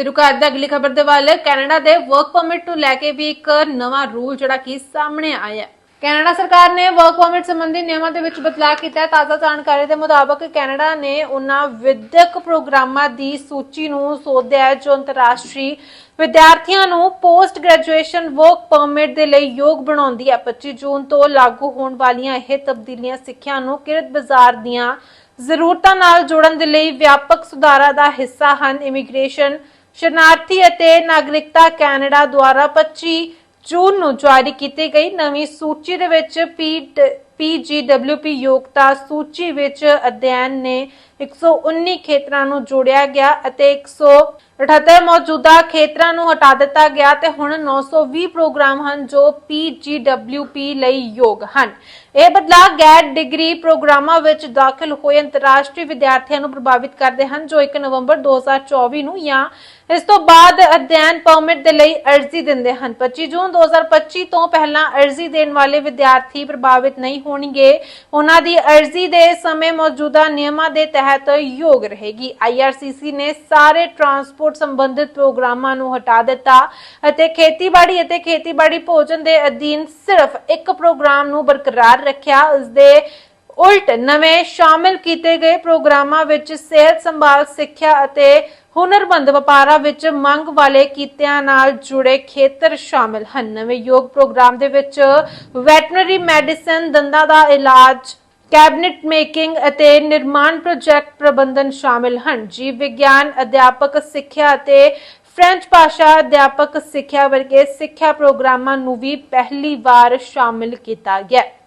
ਤੇ ਰੁਕਾ ਦੇ ਅਗਲੀ ਖਬਰ ਦੇ ਵੱਲ, ਕੈਨੇਡਾ ਦੇ ਵਰਕ ਪਰਮਿਟ ਨੂੰ ਲੈ ਕੇ ਵੀ ਇੱਕ ਨਵਾਂ ਰੂਲ ਜਿਹੜਾ ਕਿ ਸਾਹਮਣੇ ਆਇਆ। ਹੈ ਕੈਨੇਡਾ ਸਰਕਾਰ ਨੇ ਵਰਕ ਪਰਮਿਟ ਸੰਬੰਧੀ ਨਿਯਮਾਂ ਦੇ ਵਿੱਚ ਬਦਲਾਅ ਕੀਤਾ ਹੈ। ਤਾਜ਼ਾ ਜਾਣਕਾਰੀ ਦੇ ਮੁਤਾਬਕ ਕੈਨੇਡਾ ਨੇ ਉਹਨਾਂ ਵਿਦਿਅਕ ਪ੍ਰੋਗਰਾਮਾਂ ਦੀ ਸੂਚੀ ਨੂੰ ਸੋਧਿਆ ਹੈ, ਜੋ ਅੰਤਰਰਾਸ਼ਟਰੀ ਵਿਦਿਆਰਥੀਆਂ ਨੂੰ ਪੋਸਟ ਗ੍ਰੈਜੂਏਸ਼ਨ ਵਰਕ ਪਰਮਿਟ ਦੇ ਲਈ ਯੋਗ ਬਣਾਉਂਦੀ ਹੈ। 25 ਜੂਨ ਤੋਂ ਲਾਗੂ ਹੋਣ ਵਾਲੀਆਂ ਇਹ ਤਬਦੀਲੀਆਂ ਸਿੱਖਿਆ ਨੂੰ ਕਿਰਤ ਬਾਜ਼ਾਰ ਦੀਆਂ ਜ਼ਰੂਰਤਾਂ ਨਾਲ ਜੋੜਨ ਦੇ ਲਈ ਵਿਆਪਕ ਸੁਧਾਰਾਂ ਦਾ ਹਿੱਸਾ ਹਨ। ਇਮੀਗ੍ਰੇਸ਼ਨ ਸ਼ਰਨਾਰਥੀ ਅਤੇ ਨਾਗਰਿਕਤਾ ਕੈਨੇਡਾ ਦੁਆਰਾ 25 ਜੂਨ ਨੂੰ ਜਾਰੀ ਕੀਤੀ ਗਈ ਨਵੀਂ ਸੂਚੀ ਦੇ ਵਿੱਚ ਪੀਜੀਡਬਲਯੂਪੀ ਯੋਗਤਾ ਸੂਚੀ ਵਿੱਚ ਅਧਿਐਨ ਨੇ 119 ਖੇਤਰਾਂ ਨੂੰ ਜੋੜਿਆ ਗਿਆ ਅਤੇ 178 ਮੌਜੂਦਾ ਖੇਤਰਾਂ ਨੂੰ ਹਟਾ ਦਿੱਤਾ ਗਿਆ ਤੇ ਹੁਣ 920 ਪ੍ਰੋਗਰਾਮ ਹਨ ਜੋ ਪੀਜੀਡਬਲਯੂਪੀ ਲਈ ਯੋਗ ਹਨ। ਇਹ ਬਦਲਾਅ ਗੈਰ ਡਿਗਰੀ ਪ੍ਰੋਗਰਾਮਾਂ ਵਿੱਚ ਦਾਖਲ ਹੋਏ ਅੰਤਰਰਾਸ਼ਟਰੀ ਵਿਦਿਆਰਥੀਆਂ ਨੂੰ ਪ੍ਰਭਾਵਿਤ ਕਰਦੇ ਹਨ, ਜੋ 1 ਨਵੰਬਰ 2024 ਨੂੰ ਜਾਂ ਇਸ ਤੋਂ ਬਾਅਦ ਅਧਿਐਨ ਪਰਮਿਟ ਦੇ ਲਈ ਅਰਜ਼ੀ ਦਿੰਦੇ ਹਨ। 25 ਜੂਨ 2025 ਤੋਂ ਪਹਿਲਾਂ ਅਰਜ਼ੀ ਦੇਣ ਵਾਲੇ ਵਿਦਿਆਰਥੀ ਪ੍ਰਭਾਵਿਤ ਨਹੀਂ ਹੋਣਗੇ। ਉਹਨਾਂ ਦੀ ਅਰਜ਼ੀ ਦੇ ਸਮੇਂ ਮੌਜੂਦਾ ਨਿਯਮਾਂ ਦੇ ਤਹਿਤ ਤਹਿਤ ਯੋਗ ਰਹੇਗੀ। IRCC ਨੇ ਸਾਰੇ ਟਰਾਂਸਪੋਰਟ ਸੰਬੰਧਿਤ ਪ੍ਰੋਗਰਾਮਾਂ ਨੂੰ ਹਟਾ ਦਿੱਤਾ ਅਤੇ ਖੇਤੀਬਾੜੀ ਅਤੇ ਖੇਤੀਬਾੜੀ ਭੋਜਨ ਦੇ ਅਧੀਨ ਸਿਰਫ ਇੱਕ ਪ੍ਰੋਗਰਾਮ ਨੂੰ ਬਰਕਰਾਰ ਰੱਖਿਆ। ਉਸ ਦੇ ਉਲਟ ਨਵੇਂ ਸ਼ਾਮਿਲ ਕੀਤੇ ਗਏ ਪ੍ਰੋਗਰਾਮਾਂ ਵਿੱਚ ਸਿਹਤ ਸੰਭਾਲ, ਸਿੱਖਿਆ ਅਤੇ ਹੁਨਰਮੰਦ ਵਪਾਰਾਂ ਵਿੱਚ ਮੰਗ ਵਾਲੇ ਕੀਤਿਆਂ ਨਾਲ ਜੁੜੇ ਖੇਤਰ ਸ਼ਾਮਿਲ ਹਨ। ਨਵੇਂ ਯੋਗ ਪ੍ਰੋਗਰਾਮ ਦੇ ਵਿੱਚ ਵੈਟਰਨਰੀ ਮੈਡੀਸਨ, ਦੰਦਾਂ ਦਾ ਇਲਾਜ ਕੈਬਨਿਟ ਮੇਕਿੰਗ ਅਤੇ ਨਿਰਮਾਣ ਪ੍ਰੋਜੈਕਟ ਪ੍ਰਬੰਧਨ ਸ਼ਾਮਿਲ ਹਨ ਜੀਵ ਵਿਗਿਆਨ ਅਧਿਆਪਕ ਸਿੱਖਿਆ ਅਤੇ ਫ੍ਰੈਂਚ ਭਾਸ਼ਾ ਅਧਿਆਪਕ ਸਿੱਖਿਆ ਵਰਗੇ ਸਿੱਖਿਆ ਪ੍ਰੋਗਰਾਮਾਂ ਨੂੰ ਵੀ ਪਹਿਲੀ ਵਾਰ ਸ਼ਾਮਿਲ ਕੀਤਾ ਗਿਆ ਹੈ।